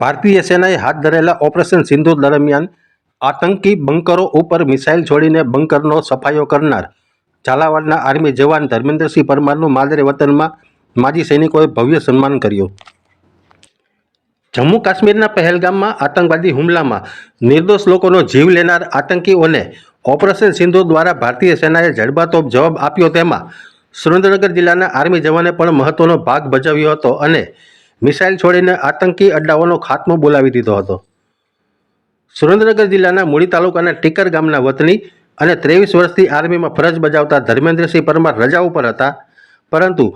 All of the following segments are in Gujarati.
ભારતીય સેનાએ હાથ ધરેલા ઓપરેશન સિંધુ દરમિયાન આતંકી બંકરો ઉપર મિસાઇલ છોડીને બંકરનો સફાયો કરનાર ઝાલાવાડના આર્મી જવાન ધર્મેન્દ્રસિંહ પરમારનું માદરે વતનમાં માજી સૈનિકોએ ભવ્ય સન્માન કર્યું. જમ્મુ કાશ્મીરના પહેલગામમાં આતંકવાદી હુમલામાં નિર્દોષ લોકોનો જીવ લેનાર આતંકીઓને ઓપરેશન સિંધુ દ્વારા ભારતીય સેનાએ જડબાતોપ જવાબ આપ્યો તેમાં સુરેન્દ્રનગર જિલ્લાના આર્મી જવાને પણ મહત્વનો ભાગ ભજવ્યો હતો અને મિસાઇલ છોડીને આતંકી અડ્ડાઓનો ખાત્મો બોલાવી દીધો હતો. સુરેન્દ્રનગર જિલ્લાના મૂળી તાલુકાના ટીકર ગામના વતની અને ત્રેવીસ વર્ષથી આર્મીમાં ફરજ બજાવતા ધર્મેન્દ્રસિંહ પરમાર રજા ઉપર હતા. પરંતુ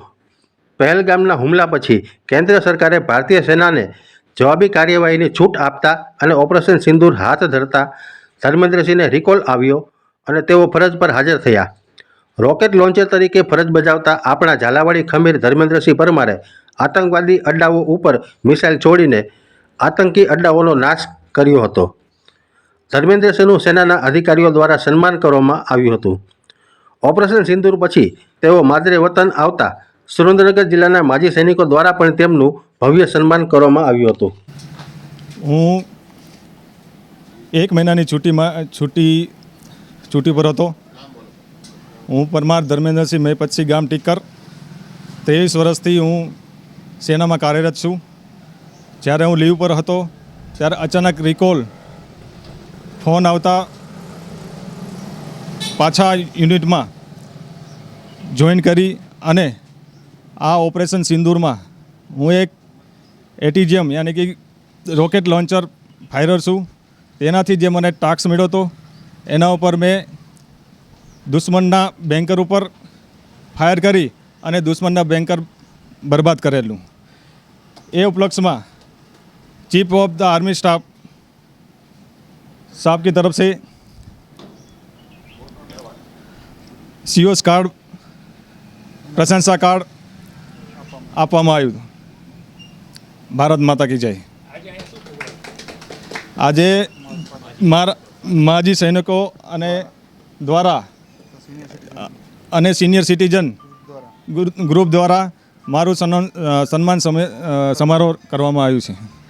પહેલગામના હુમલા પછી કેન્દ્ર સરકારે ભારતીય સેનાને જવાબી કાર્યવાહીની છૂટ આપતા અને ઓપરેશન સિંદૂર હાથ ધરતા ધર્મેન્દ્રસિંહને રિકોલ આવ્યો અને તેઓ ફરજ પર હાજર થયા. રોકેટ લોન્ચર તરીકે ફરજ બજાવતા આપણા ઝાલાવાડી ખમીર ધર્મેન્દ્રસિંહ પરમારે આતંકવાદી અડ્ડાઓ ઉપર મિસાઇલ છોડીને આતંકી અડ્ડાઓનો નાશ કર્યો હતો. ધર્મેન્દ્રસિંહનું સેનાના અધિકારીઓ દ્વારા સન્માન કરવામાં આવ્યું હતું. ઓપરેશન સિંદૂર પછી તેઓ માદરે વતન આવતા સુરેન્દ્રનગર જિલ્લાના માજી સૈનિકો દ્વારા પણ તેમનું ભવ્ય સન્માન કરવામાં આવ્યું હતું. હું એક મહિનાની છુટ્ટીમાં છુટ્ટી છુટ્ટી પર હતો. હું પરમાર ધર્મેન્દ્રસિંહ મેપતસિંહ ગામ ટીકર. ત્રેવીસ વર્ષથી હું સેનામાં કાર્યરત છું. જ્યારે હું લીવ પર હતો, ત્યારે અચાનક રિકોલ ફોન આવતા પાછા યુનિટમાં જોઈન કરી અને આ ઓપરેશન સિંદૂરમાં હું એક એટીજીએમ યાની કે રોકેટ લોન્ચર ફાયરર છું. તેનાથી જે મને ટાસ્ક મળ્યો હતો, એના ઉપર મેં દુશ્મનના બેન્કર ઉપર ફાયર કરી અને દુશ્મનના બેન્કર બરબાદ કરેલું. એ ઉપલક્ષમાં chief of the army staff साहब की तरफ से सीओस કાર્ડ પ્રશંસા કાર્ડ આપવામાં આવ્યું ભારત માતા કી જય આજે મારા માજી સૈનિકો અને દ્વારા અને સિનિયર સિટીઝન ગ્રુપ દ્વારા મારું સન્માન સન્માન સમ- સમારોહ કરવામાં આવ્યું છે.